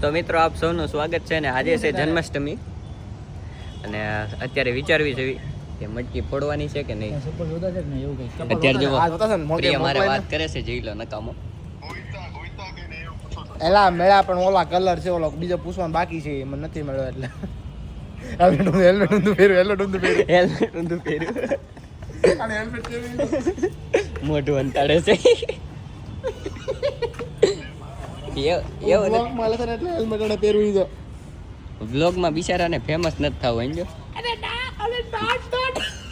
તો મિત્રો આપ સૌનું સ્વાગત છે ને આજે છે જન્માષ્ટમી. અને અત્યારે વિચારવી છે કે મટકી ફોડવાની છે કે નહીં. અત્યારે જો પ્રિય મારે વાત કરે છે જઈ લો નકામો. એલા મેળા પણ ઓલા કલર છે ઓલો બીજો પૂછવાનું બાકી છે મને નથી મળ્યો એટલે. હેલ્મેટ હેલ્મેટ ઊંધું પહેર્યું હેલ્મેટ ઊંધું પહેર્યું. હેલ્મેટ ઊંધું પહેર્યું. અને હેલ્મેટ પહેર્યું મોઢું અંતાડે છે. એવ- એવું બ્લોકમાં લખે એટલે હેલ્મેટ એને બિચારાને ફેમસ નથી થવું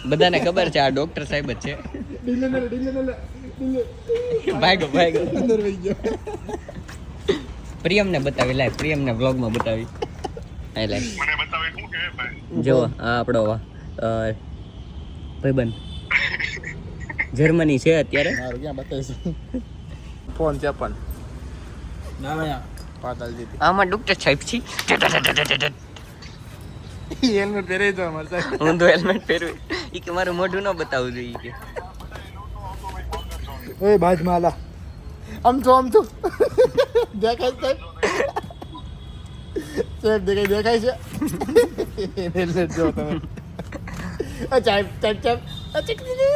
બધાને ખબર છે આ ડોક્ટર સાહેબ જ છે. પ્રિયમ ને ભાગો ભાગો. પ્રિયમને બતાવી લાય પ્રિયમને વ્લોગમાં બતાવી. આ લાય. જો આ આપણો ભાઈબંધ. જર્મની છે અત્યારે. મારું ક્યાં બતાવીશ? ફોન છે પણ આમાં ડોક્ટર સાહેબ છે. હેલ્મેટ પહેરે તો અમારે સાહેબ. હું તો હેલ્મેટ પહેરવું ઈ કે મારું મોઢું ન બતાવવું જોઈએ કે. ઓય બાજ માલા આમ તો આમ તો. દેખાય છે સાહેબ? દેખાય દેખાય છે? હેલ્મેટ જો તમે. ચાપ ચાપ ચાપ ચીક દીધી.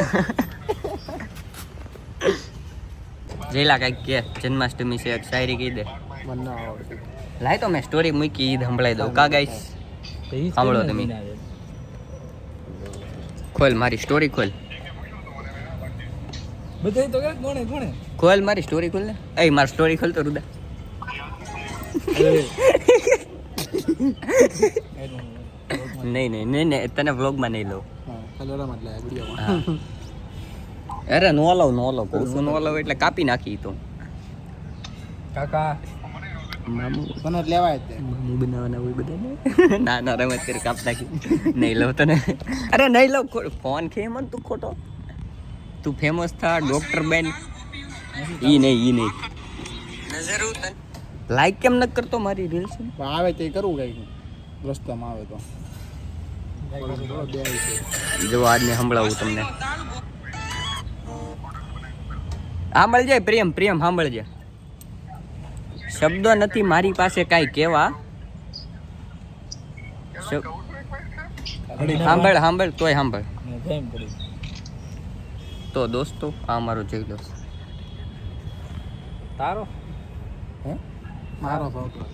જેલા કાંઈક કે જન્માષ્ટમી છે એક શાયરી કહી દે. મને લાય તો મેં સ્ટોરી મૂકી ઈ સંભળાઈ દઉં. કા ગાઈસ? સાંભળો તમે. ખોલ મારી સ્ટોરી ખોલ. બધાય તો કરે કોણે કોણે? ખોલ મારી સ્ટોરી ખોલ ને. એ મારી સ્ટોરી ખોલ તો રુદા. નહીં નહીં નહીં નહીં તને વ્લોગમાં નહીં લઉં. હા કલરમાં જ લાયા ગુડિયામાં હા. અરે નો લઉં નો લઉં કહું છું નો લઉં એટલે કાપી નાખી તો. કાકા. મામુ મને લેવાય તે. મામુ બનાવવાના હોય બધાને. ના ના રમત કરી કાપ નાખી. નહીં લઉં તને. અરે નહીં લઉં. ખો- ફોન કે મન તું ખોટો? તું ફેમસ થા ડોક્ટર બેન? ઈ નહીં ઈ નહીં. લાઈક કેમ ન કરતો મારી રીલ્સ પણ આવે તે કરવું કઈ રસ્તામાં આવે તો. જો આજને સંભળાવું તમને. સાંભળજે પ્રેમ પ્રેમ સાંભળજે. શબ્દો નથી મારી પાસે કાંઈ કહેવા સાંભળ સાંભળ તોય સાંભળ. તો દોસ્તો આ મારો જોઈ લો તારો? હે? મારો છોકરો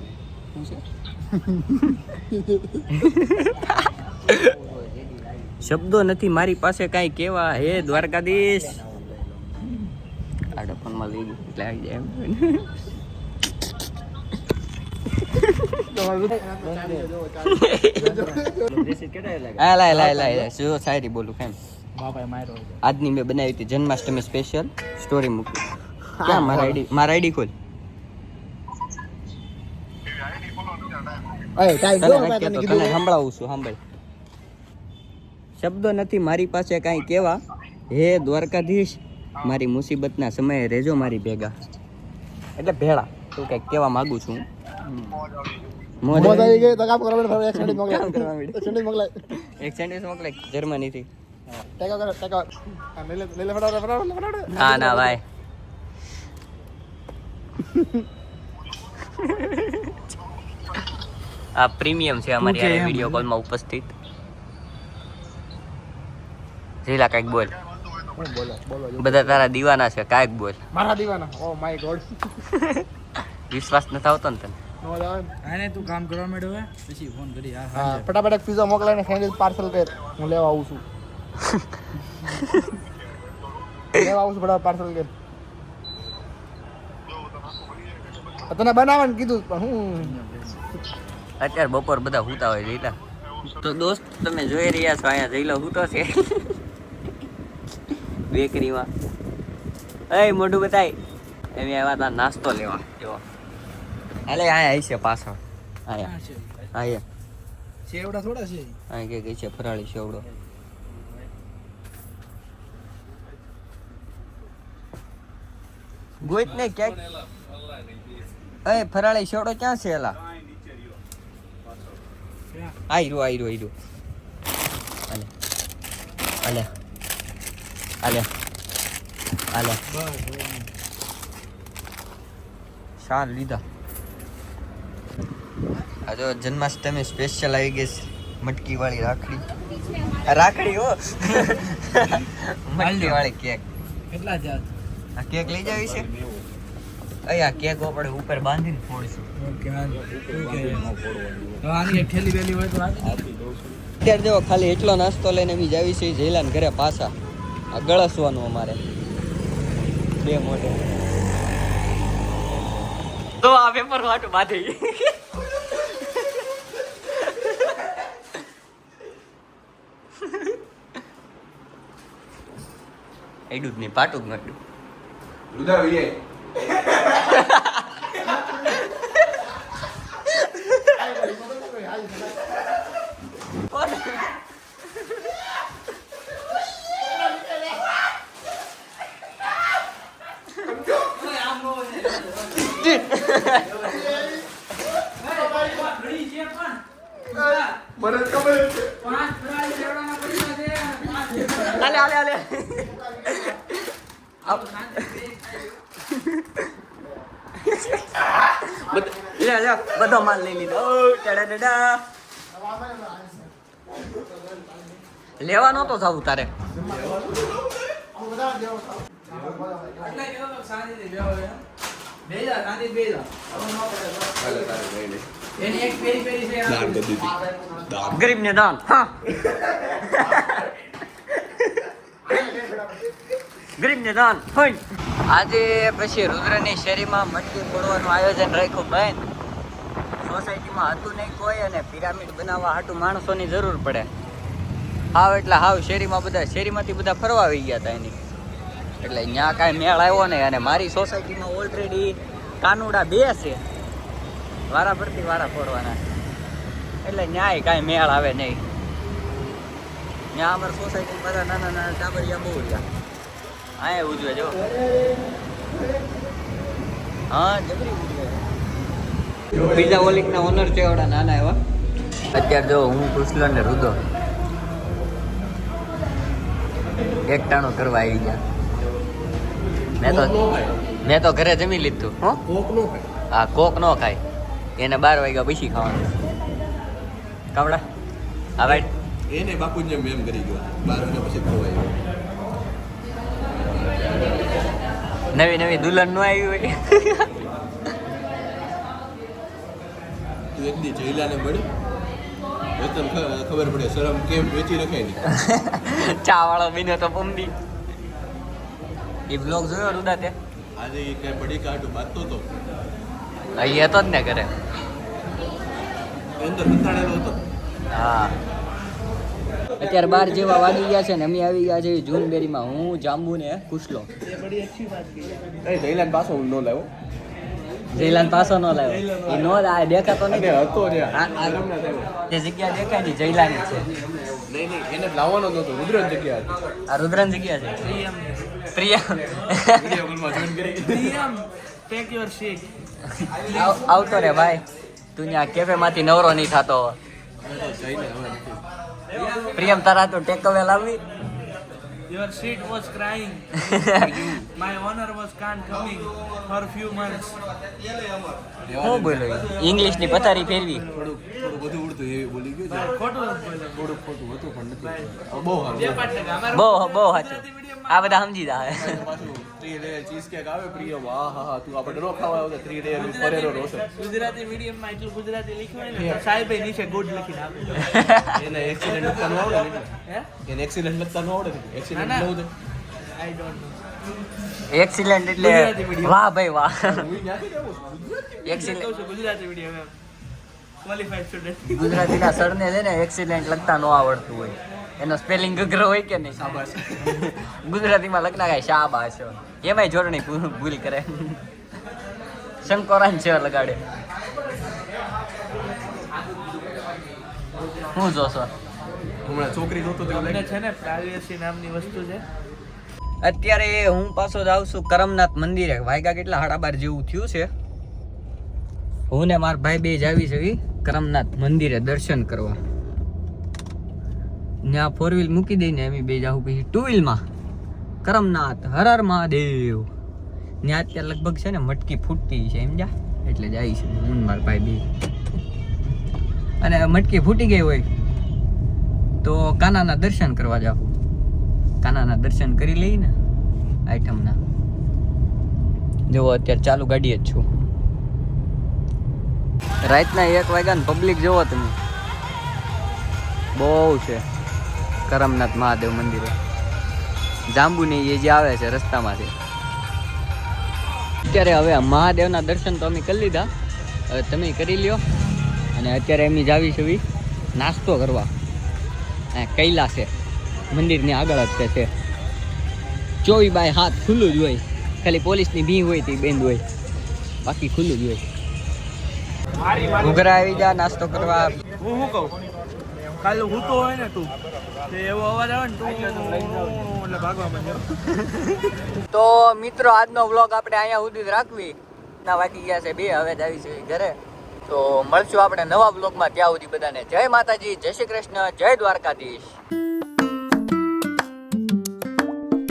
શબ્દો નથી મારી પાસે કાંઈ કહેવા હે દ્વારકાધીશ. ડફનમાં લઈ ગયું. એટલે આવી જાય એમ. બોલું કેમ? આજની મેં બનાવી હતી જન્માષ્ટમી સ્પેશિયલ સ્ટોરી મૂકી. ક્યાં મારા આઈડી મારા આઈડી ખોલ. તને સંભળાવું છું સાંભળ. શબ્દો નથી મારી પાસે કાંઈ કેવા? હે દ્વારકાધીશ. મારી મુસીબતના સમયે રહેજો મારી ભેગા. એટલે ભેળા તું કંઈક કહેવા માંગુ છું. મોજ મોજ આવી ગઈ તો કામ કરો એક સેન્ડવિચ મોકલાય. કામ કરવા માંડી. એક સેન્ડવિચ મોકલાય. એક સેન્ડવિચ મોકલે જર્મનીથી. ટેકો કરો ટેકો. લે લે ફટાફટ ફટાફટ ફટાફટ ના ના ભાઈ. આ પ્રીમિયમ છે અમારી આ? વીડિયો કોલમાં ઉપસ્થિત. જીલા કંઈક બોલ. હું બોલો? બોલો બધા તારા દીવાના છે કાંઈક બોલ. મારા દીવાના? Oh my God. વિશ્વાસ નથી આવતો ને તને? નો આવે ને? આને તું કામ કરવા માંડ્યો હે? પછી ફોન કરી હા હા ફટાફટ એક પીઝા મોકલાઈને સેન્ડવિચ પાર્સલ કર. હું લેવા આવું છું. લેવા આવું છું ફટાફટ પાર્સલ કર. તને બનાવવાનું કીધું પણ હું અત્યારે બપોર બધા હુતા હોય જઈલા તો દોસ્ત તમે જોઈ રહ્યા છો અહીંયા જઈલો હુતો છે. બેકરીમાં. એ મોઢું બતાય. એમ આવ્યા હતા નાસ્તો લેવા. જો. અલે અહીંયા આવી છે પાછો આયા આયા સેવડા થોડા છે. હા કે કઈ છે ફરાળી સેવડો ગોઈત ને ક્યાંક એ ફરાળી સેવડો ક્યાં છે એલા? આયરો આઈ રહ્યો અલે અલે અલે બસ શાલ લીધા આ જો જન્માષ્ટમી સ્પેશિયલ આવી ગઈ છે. મટકી વાળી રાખડી. આ રાખડી હો. મટકી વાળી કેક. કેટલા જાત? આ કેક લઈ જાવી છે? અહીંયા કેક આપણે ઉપર બાંધીને ફોડીશું. ઓકે ઠેલી વેલી હોય તો અત્યારે જો ખાલી એટલો નાસ્તો લઈને બી જાવી છે જયલાન ઘરે પાછા. આ ગળસવાનું અમારે. બે મોઢે. તો આ પેપર વાટ બાંધી. એડું જ નહીં, પાટું જ નટું વિજય મને ખબર છે. આલે આલે આલે લે લે બધો માલ લઈ લીધો. ઓ, ટાડાડાડા. લેવાનો તો જવું તારે. એની એક પેરી પેરી છે દાન કરી દીધી. દાન ગરીબ ને દાન હા. ગરીબ ને દાન હોય આજે પછી રુદ્રની શેરીમાં મટકી ફોડવાનું આયોજન રાખ્યું બેન સોસાયટીમાં હતું નહીં કોઈ અને પિરામિડ બનાવવા હાટું માણસોની જરૂર પડે. હાવ એટલે હાવ શેરીમાં બધા શેરીમાંથી બધા ફરવા આવી ગયા હતા એની. એટલે ત્યાં કાંઈ મેળ આવ્યો નહીં અને મારી સોસાયટીમાં ઓલરેડી કાનુડા બે છે. વારા પરથી વારા ફોડવાના. એટલે ન્યાય કાંઈ મેળ આવે નહીં. ત્યાં અમારી સોસાયટી બધા નાના નાના ટાબરિયા બહુ રહ્યા. હા ઉજવે જો. હા, જબરી ઉજવે બીજા ઓલિકના ઓનર છે એવડા નાના એવા. અત્યારે જો હું કૃષ્ણ ને રુદો. એકટાણો કરવા આવી ગયા. મેં તો મેં તો ઘરે જમી લીધું. હો? કોક નો ખાય હા કોક નો ખાય. એને બાર વાગ્યા પછી ખાવાનું. કાવડા હા ભાઈ. એને બાપુ જેમ એમ કરી ગયો. બાર વાગ્યા પછી ખોવાય. નવી નવી દુલ્હનનું આવી હોય. તું એક દી જયલાને મળી. તો ખબર પડે શરમ કેમ વેચી રખાય ચા વાળો બીનો તો પંબી એ બ્લોગ જોયો રૂદા તે? આજે એ કઈ પડી કાઢું બાંધતો હતો અહીંયા હતો જ ને ઘરે. અંદર હથાણેલો હતો. હા. અત્યારે બાર જેવા વાગી ગયા છે ને અમે આવી ગયા છે જૂનબેરીમાં. હું જાંબુ ને ખુશલો. જયલાન પાછો હું ન લાવ્યો. જયલાન પાછો ન લાવ્યો. એ નો આ દેખાતો નહીં હતો જે જગ્યા દેખાય ને જયલાન છે. નહીં નહીં એને લાવવાનો નહોતો રુદ્રન જગ્યા આ રુદ્રન જગ્યા છે. પ્રિયા. વીડિયો કોલમાં જોઈન કરી ટેક યોર શેક આવતો રે ભાઈ. તું ત્યાં કેફે માંથી નવરો નહીં થતો. પ્રિયમ તારા તો ટેક અવે લાવવી? Your seat was crying. My owner was can't coming for few months. હું બોલ્યો? ઇંગ્લિશની પથારી ફેરવી. થોડુંક થોડું બધું ઉડતું એવી બોલી ગયું છે. ખોટું નથી ખોટું હતું પણ નથી. બહુ બહુ બહુ સાચું. આ બધા સમજી જા પાછું થ્રી લેયર ચીઝ કેક આવે પ્રિય વાહ હા હા તું આપણે નો ખાવા આવ્યો three layer Ferrero Rocher. Gujarati મીડિયમમાં એટલું ગુજરાતી લખ્યું હોય ને સાહેબ સાહેબે નીચે ગુડ લખીને આપે. એને એક્સિડન્ટ લખતા નો આવડે હે એને એક્સિડન્ટ લખતા નો? આવડે એક્સિડન્ટ લઉં તો આઈ ડોન્ટ નો એક્સિલન્ટ એટલે વાહ ભાઈ વાહ. એક્સિલેન્ટ એક્સિલેન્ટ ગુજરાતી મીડિયમ એમ. ક્વોલિફાઈડ સ્ટુડન્ટ ગુજરાતીના સરને છે ને એક્સિલન્ટ લખતા ન આવડતું હોય. એનો સ્પેલિંગ ગગરો હોય કે નહીં? શાબાશ. ગુજરાતીમાં લગ્ન કાંઈ શાબાશ. એમાંય જોડણી ભૂલ કરે. શંકોરાન છે લગાડે. હું જોશો? હમણાં છોકરી જોતો છે ને પ્રાઇવેસી નામની વસ્તુ છે? અત્યારે હું પાછો જાઉં છું કરમનાથ મંદિરે. વાયગા કેટલા સાડા બાર જેવું થયું છે? હું ને મારા ભાઈ બે જાવી છે કરમનાથ મંદિરે દર્શન કરવા. ત્યાં ફોર વ્હીલ મૂકી દઈને એમ બે જાઉં પછી ટુ વ્હીલમાં કરમનાથ, હર હર મહાદેવ. ત્યાં અત્યારે લગભગ છે ને મટકી ફૂટતી છે એમ જા એટલે જાય છે હું માર ભાઈ બે. અને મટકી ફૂટી ગઈ હોય તો કાનાના દર્શન કરવા જાવ કાનાના દર્શન કરી લઈ ને આઈટમના. જુઓ અત્યારે ચાલુ ગાડીએ જ છું. રાતના એક વાગ્યા ને પબ્લિક જુઓ તમે. બહુ છે. કરમનાથ મહાદેવ મંદિરે. જાંબુની એ જે આવે છે રસ્તામાંથી. અત્યારે હવે મહાદેવના દર્શન તો અમે કરી લીધા. હવે તમે કરી લ્યો. અને અત્યારે એમની જાવી છે નાસ્તો કરવા. કૈલાસે મંદિરની આગળ જ છે. ચોવી બાય હાથ ખુલ્લું જ હોય. ખાલી પોલીસની ભી હોય તે બંધ હોય. બાકી ખુલ્લું જ હોય. ઘૂઘરા આવી જા, નાસ્તો કરવા. હું શું કહું? ખાલી હું તો હોય ને તે. એવો અવાજ આવે ને ભાગવા માંડ્યો તો મિત્રો આજનો વ્લોગ આપણે અહીંયા સુધી જ રાખવી. ના વાગી ગયા છે બે હવે જ આવી છે ઘરે. તો મળશું આપણે નવા વ્લોગમાં ત્યાં સુધી બધાને. જય માતાજી જય શ્રી કૃષ્ણ જય દ્વારકાધીશ.